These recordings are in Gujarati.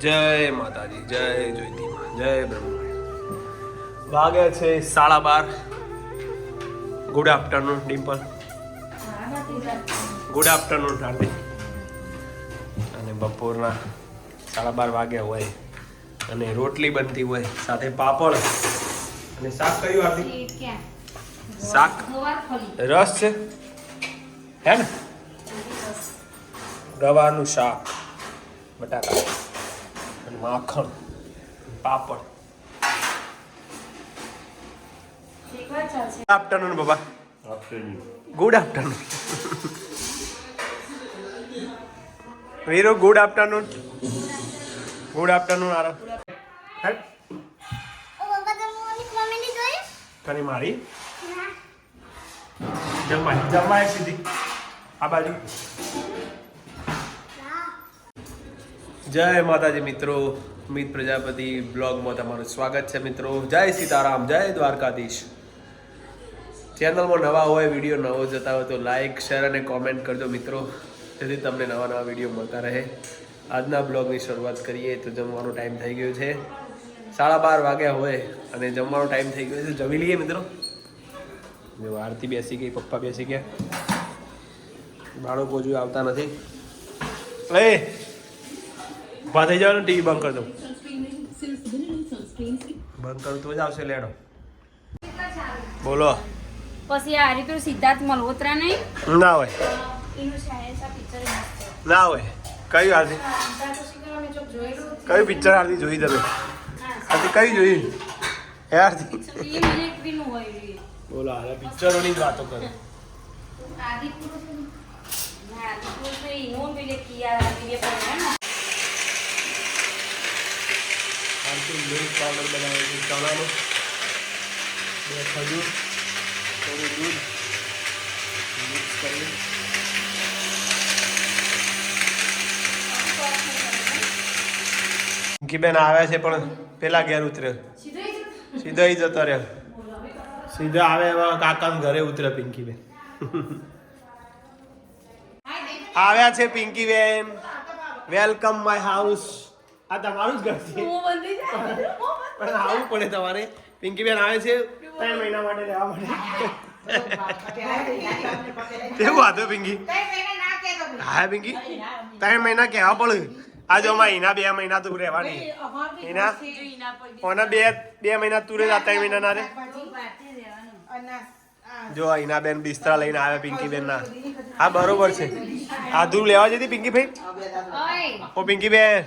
જય માતાજી જય જ્યોતિમાં જય બ્રહ્મા. વાગે છે સાડા બાર. Good afternoon Dimple good afternoon Hardik અને બપોરના સાડા બાર વાગ્યા હોય અને રોટલી બનતી હોય સાથે પાપડ. અને શાક કયું હાર્દિક? શાક? રસ છે? હે ને? રવાનું શાક. બટાકા. અને માખણ પાપડ. ગુડ આફ્ટરનૂન બાબા. ગુડ આફ્ટરનૂન વીરો ગુડ આફ્ટરનૂન ગુડ આફ્ટરનૂન આરો હેડ કની મારી જમવાય જમવાય સીધી આ બાજુ જય માતાજી મિત્રો અમિત પ્રજાપતિ બ્લોગમાં તમારું સ્વાગત છે મિત્રો. જય સીતારામ, જય દ્વારકાધીશ. ચેનલમાં નવા હોય, વીડિયો નવો જતા હોય તો લાઇક શેર અને કોમેન્ટ કરજો મિત્રો. જેથી તમને નવા નવા વીડિયો મળતા રહે. આજના બ્લોગની શરૂઆત કરીએ તો જમવાનો ટાઈમ થઈ ગયો છે. સાડા બાર વાગ્યા હોય અને જમવાનો ટાઈમ થઈ ગયો છે. જમી લઈએ મિત્રો. આરતી બેસી ગઈ, પપ્પા બેસી ગયા. બાળકો હજુ આવતા નથી. એ ઊભા થઈ જાવ ને ટીવી બંધ કરી દઉં. બંધ કરું તો જ આવશે લેડો. બોલો. પછી આ રીતે સિદ્ધાર્થ મલ્હોત્રા નહીં? ના હોય. ના હોય. કયું હાર્દિક કયું પિક્ચર હાર્દિક જોઈ તમે? હાર્દિક કઈ જોયું? હે હાર્દિક બોલો હાલે પિક્ચરોની જ વાતો કરે. આદિપુરુષ ના, આદિપુરુષ એનું પેલે કિયા દિવ્ય પરિણામ. આરતી મિલ્ક પાવડર બનાવે છે ચણાનો. બે ખજૂર થોડું દૂધ મિક્સ કરી બેન આવે છે પણ પેલા ઘેર ઉતરે. સીધો ઈ જતો રહ્યો સીધો આવે એવા કાકા ઘરે ઉતરે પિંકીબેન. આવ્યા છે પિંકીબેન. વેલકમ માય હાઉસ આ તમારું જ ઘર છે. પણ આવવું પડે તમારે. પિંકીબેન આવે છે. ત્રણ મહિના માટે રહેવા માટે. કેવું હતું પિંકી? હા પિંકી? ત્રણ મહિના કહેવા પડે. આ જો માં એના બે મહિના તું રહેવાની. એના ઓના બે બે મહિના તું રહેતા ત્રણ મહિના ના રે. જો એના બેન બિસ્તરા લઈને આવે પિંકી બેન ના હા બરોબર છે. આધું લેવા જતી પિંકી ભાઈ? ઓય, ઓ પિંકી બેન.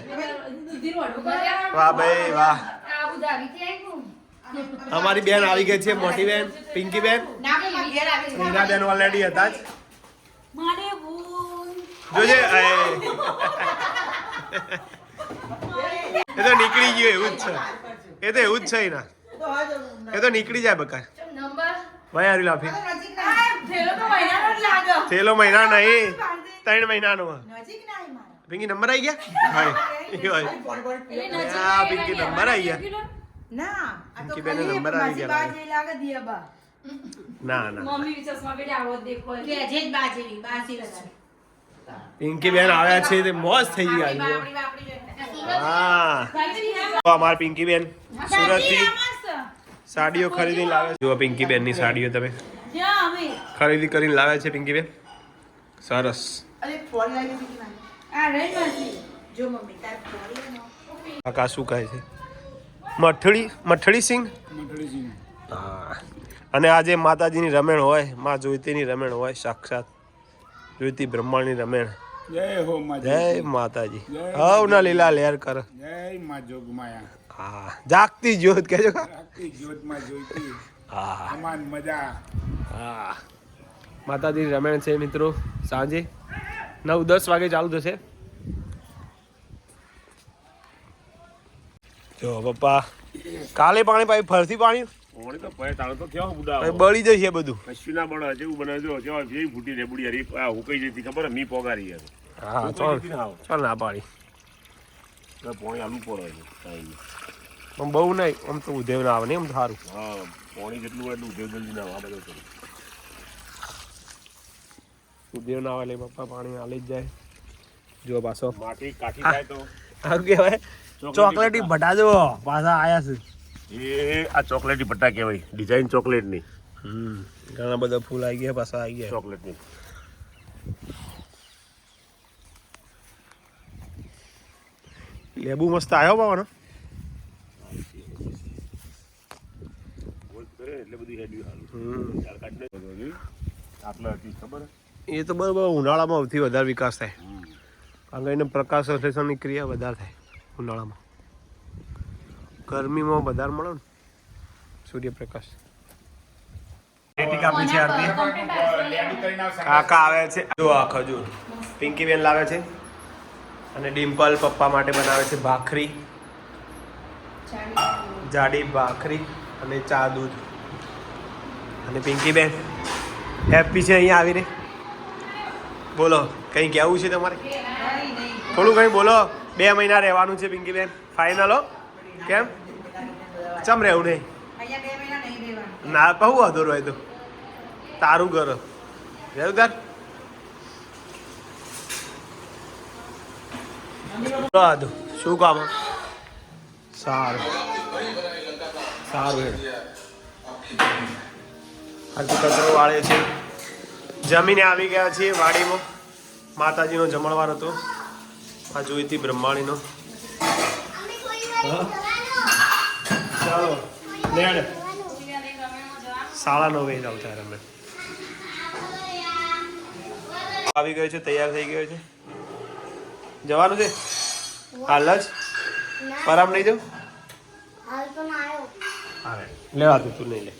વાહ ભાઈ વાહ. અમારી બેન આવી ગઈ છે મોટી બેન પિંકી બેન. મીના બેન ઓલરેડી હતા જ. જોજે એ. તો નીકળી ગયું એવું જ છે. એ તો એવું જ છે એના. એ તો નીકળી જાય બકા. નંબર? ભાઈ હારી લાફી થેલો મહિના નહીં. ત્રણ મહિનાનો. પિંકી નંબર આવી ગયા? પિંકી નંબર આવી ગયા. ના? પિંકી બેન નંબર આવી ગયા ના ના. મમ્મી ચશ્મા પહેરી આવો જ દેખો. પિંકી બેન આવ્યા છે તે મોજ થઈ ગઈ આજે હા. તો અમાર પિંકી બેન સુરતથી સાડીઓ ખરીદી લાવે છે. જુઓ પિંકી બેનની સાડીઓ તમે. ખરીદી કરીને લાવે છે પિંકી બેન. સરસ. કાકા શું કહે છે. મઠળી મઠળી સિંગ? હા. અને આજે માતાજીની રમેણ હોયમાં જોઈતીની રમેણ હોય સાક્ષાત જોઈતી બ્રહ્માની રમેણ. જય હો જય માતાજી. હવ ના લીલા લેર કર. જય માં જોગમાયા. હા. જાગતી જ્યોત કહેજો. જોઈતી. હા. મજા. હા. માતાજીની રમેણ છે મિત્રો. સાંજે નવ દસ વાગે ચાલુ થશે. જો પપ્પા કાલે પાણી પાઈ ફરતી પાણી? બળી જશે બધું. કશું ના બળે જેવું બને જો જેવા જેવી ફૂટી રે બુડી હરી આ હુકાઈ જતી ખબર મી પોગારી યાર હા ચાલ. ચાલ ના પાણી. પોણી આલુ પડે નહીં. પણ બહુ નહીં આમ તો ઉધેવ ના આવે ને એમ સારું. હા પોણી જેટલું હોય એટલું ઉદ્યોગ જલ્દી ના આવે બધું ઉધેવ ના આવે પપ્પા પાણી હાલી જ જાય. જો પાછો. માટી કાઠી થાય તો. આવું કહેવાય? ચોકલેટી ભટ્ટા. જો પાછા આયા છે. એ આ ચોકલેટી ભટ્ટા કહેવાય. ડિઝાઇન ચોકલેટની. હમ ઘણા બધા ફૂલ આવી ગયા પાછા આવી ગયા. ચોકલેટની. લેબુ મસ્ત આવ્યો બાવાનો. એટલે બધી હેડ્યું હાલું. આટલા હતી ખબર? એ તો બરાબર ઉનાળામાં સૌથી વધારે વિકાસ થાય. કારણ કે એને પ્રકાશ સંશ્લેષણની ક્રિયા વધારે થાય ઉનાળામાં ગરમીમાં વધારે મળે ને સૂર્યપ્રકાશ. કાપી છે આરતી. કાકા આવે છે. જો આ ખજૂર. પિંકી બેન લાવે છે. અને ડિમ્પલ પપ્પા માટે બનાવે છે ભાખરી. જાડી ભાખરી અને ચા દૂધ. અને પિંકી બેન હેપી છે અહીંયા આવીને બોલો, કંઈ કહેવું છે તમારે? થોડું કંઈ બોલો. બે મહિના રહેવાનું છે પિંકી બેન ફાઇનલ હો. કેમ? ચમ રહેવું નહીં? ના કહું અધૂર હોય તો. તારું ઘર. રહેવું તાર? બધું શું કામ? સારું. સારું હેડ. કચરો વાળે છે. જમીને આવી ગયા છીએ વાડીમાં. માતાજીનો જમણવાર હતો. આ જોઈતી બ્રહ્માણીનો. હા? ચાલો લેડ સાડા નવે જ આવતા અમે. આવી ગયો છે તૈયાર થઈ ગયો છે. જવાનું છે? હાલ જ? પરામ નહીં આવ્યો. આવે લેવા તું નહીં લે.